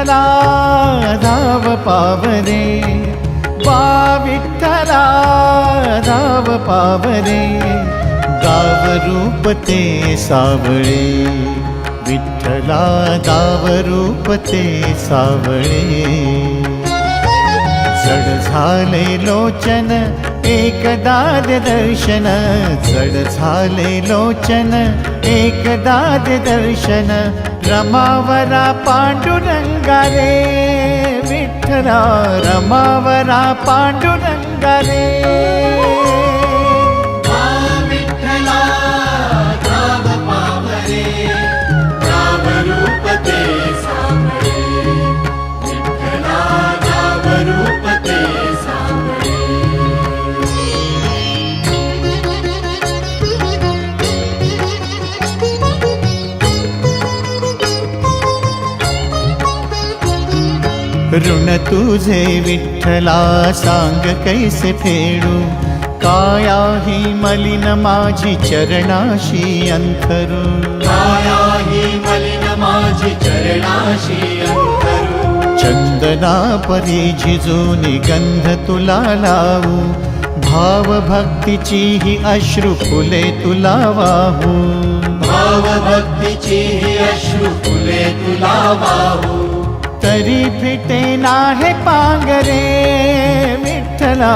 विठ्ठला धाव पावरे बा विठ्ठला धाव पावरे गाव रूप ते सावळे. विठ्ठला गाव रूप ते सावळे. जड झाले लोचन एकदा दर्शन जड झाले लोचन एकदा दर्शन రమావరా పాండురంగరే విఠలా రమావరా పాండురంగరే. ऋण तुझे विठ्ठला सांग कैसे फेडू? काया ही मलिन माझी चरणाशी अंथरू. काया ही मलिन माझी चरणाशी अंतरू चंदना परी झिजूनी गंध तुला लावू. भाव भक्तीची ही अश्रू फुले तुला वाहू. भाव भक्तीची ही अश्रू फुले तुला वाहू. तरी फिटे नाहे पांगरे विठ्ठला